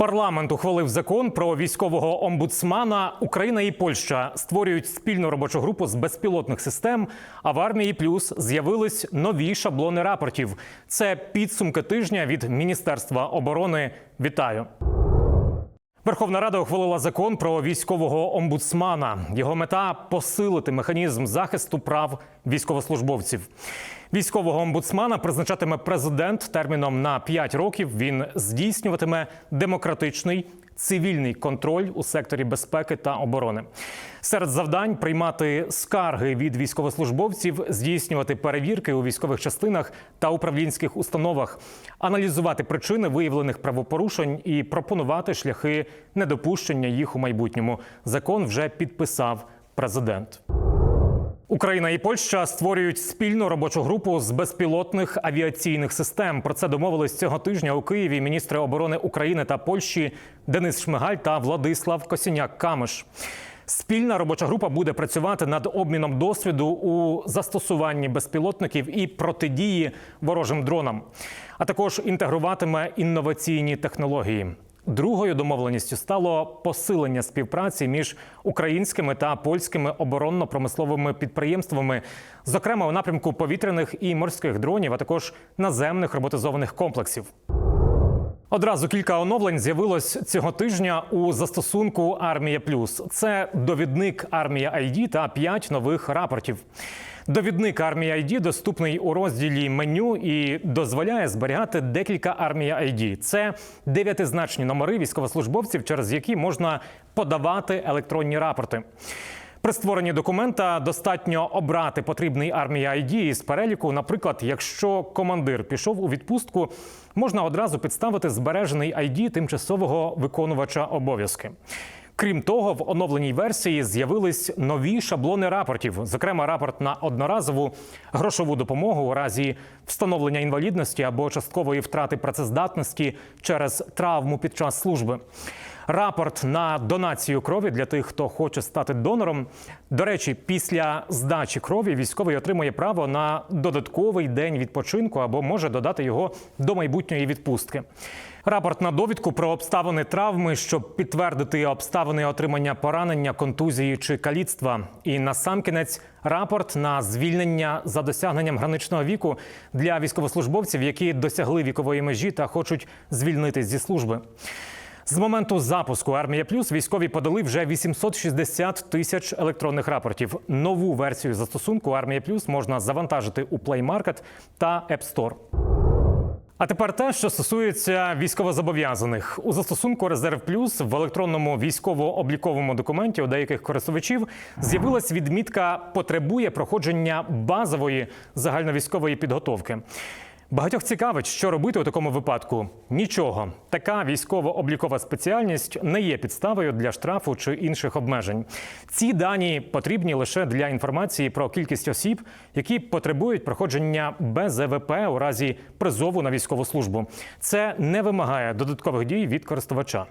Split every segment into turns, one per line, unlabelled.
Парламент ухвалив закон про військового омбудсмана. Україна і Польща створюють спільну робочу групу з безпілотних систем. А в армії плюс з'явились нові шаблони рапортів. Це підсумки тижня від Міністерства оборони. Вітаю. Верховна Рада ухвалила закон про військового омбудсмана. Його мета посилити механізм захисту прав військовослужбовців. Військового омбудсмана призначатиме президент терміном на 5 років. Він здійснюватиме демократичний цивільний контроль у секторі безпеки та оборони. Серед завдань приймати скарги від військовослужбовців, здійснювати перевірки у військових частинах та управлінських установах, аналізувати причини виявлених правопорушень і пропонувати шляхи недопущення їх у майбутньому. Закон вже підписав президент. Україна і Польща створюють спільну робочу групу з безпілотних авіаційних систем. Про це домовились цього тижня у Києві міністри оборони України та Польщі Денис Шмигаль та Владислав Косіняк Камиш. Спільна робоча група буде працювати над обміном досвіду у застосуванні безпілотників і протидії ворожим дронам, а також інтегруватиме інноваційні технології. Другою домовленістю стало посилення співпраці між українськими та польськими оборонно-промисловими підприємствами, зокрема у напрямку повітряних і морських дронів, а також наземних роботизованих комплексів. Одразу кілька оновлень з'явилось цього тижня у застосунку Армія Плюс. Це довідник Армія ID та п'ять нових рапортів. Довідник Армія ID доступний у розділі меню і дозволяє зберігати декілька Армія ID. Це дев'ятизначні номери військовослужбовців, через які можна подавати електронні рапорти. При створенні документа достатньо обрати потрібний армії ID із переліку. Наприклад, якщо командир пішов у відпустку, можна одразу підставити збережений ID тимчасового виконувача обов'язки. Крім того, в оновленій версії з'явились нові шаблони рапортів, зокрема, рапорт на одноразову грошову допомогу у разі встановлення інвалідності або часткової втрати працездатності через травму під час служби. Рапорт на донацію крові для тих, хто хоче стати донором. До речі, після здачі крові військовий отримує право на додатковий день відпочинку або може додати його до майбутньої відпустки. Рапорт на довідку про обставини травми, щоб підтвердити обставини отримання поранення, контузії чи каліцтва. І насамкінець рапорт на звільнення за досягненням граничного віку для військовослужбовців, які досягли вікової межі та хочуть звільнитись зі служби. З моменту запуску армія плюс військові подали вже 860 тисяч електронних рапортів. Нову версію застосунку армія плюс можна завантажити у Play Market та App Store. А тепер те, що стосується військовозобов'язаних у застосунку Резерв Плюс в електронному військово-обліковому документі у деяких користувачів з'явилась відмітка потребує проходження базової загальновійськової підготовки. Багатьох цікавить, що робити у такому випадку. Нічого. Така військово-облікова спеціальність не є підставою для штрафу чи інших обмежень. Ці дані потрібні лише для інформації про кількість осіб, які потребують проходження БЗВП у разі призову на військову службу. Це не вимагає додаткових дій від користувача.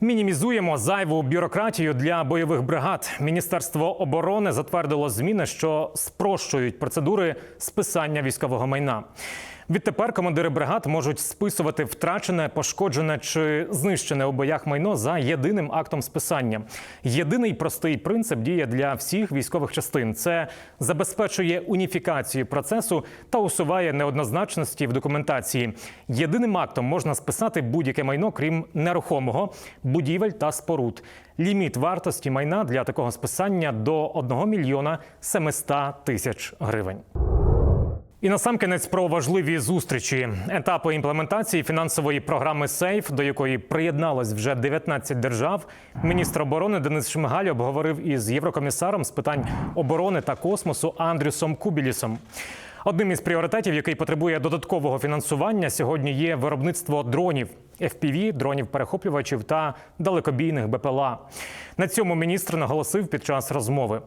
Мінімізуємо зайву бюрократію для бойових бригад. Міністерство оборони затвердило зміни, що спрощують процедури списання військового майна. Відтепер командири бригад можуть списувати втрачене, пошкоджене чи знищене у боях майно за єдиним актом списання. Єдиний простий принцип діє для всіх військових частин. Це забезпечує уніфікацію процесу та усуває неоднозначності в документації. Єдиним актом можна списати будь-яке майно, крім нерухомого, будівель та споруд. Ліміт вартості майна для такого списання до 1 мільйона 700 тисяч гривень. І насамкінець про важливі зустрічі, етапи імплементації фінансової програми СЕЙФ, до якої приєдналось вже 19 держав. Міністр оборони Денис Шмигаль обговорив із єврокомісаром з питань оборони та космосу Андрюсом Кубілісом. Одним із пріоритетів, який потребує додаткового фінансування, сьогодні є виробництво дронів FPV, дронів перехоплювачів та далекобійних БПЛА. На цьому міністр наголосив під час розмови.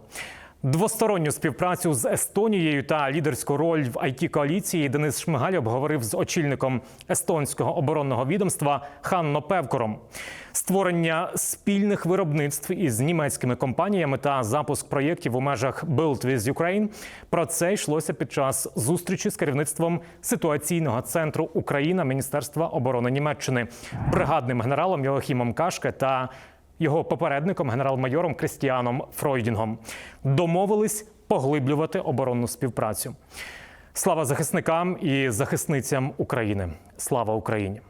Двосторонню співпрацю з Естонією та лідерську роль в it коаліції Денис Шмигаль обговорив з очільником естонського оборонного відомства Ханно Певкором. Створення спільних виробництв із німецькими компаніями та запуск проєктів у межах Build with Ukraine. Про це йшлося під час зустрічі з керівництвом ситуаційного центру Україна Міністерства оборони Німеччини, бригадним генералом Йоахімом Кашке та його попередником генерал-майором Крістіаном Фройдінгом домовились поглиблювати оборонну співпрацю. Слава захисникам і захисницям України! Слава Україні!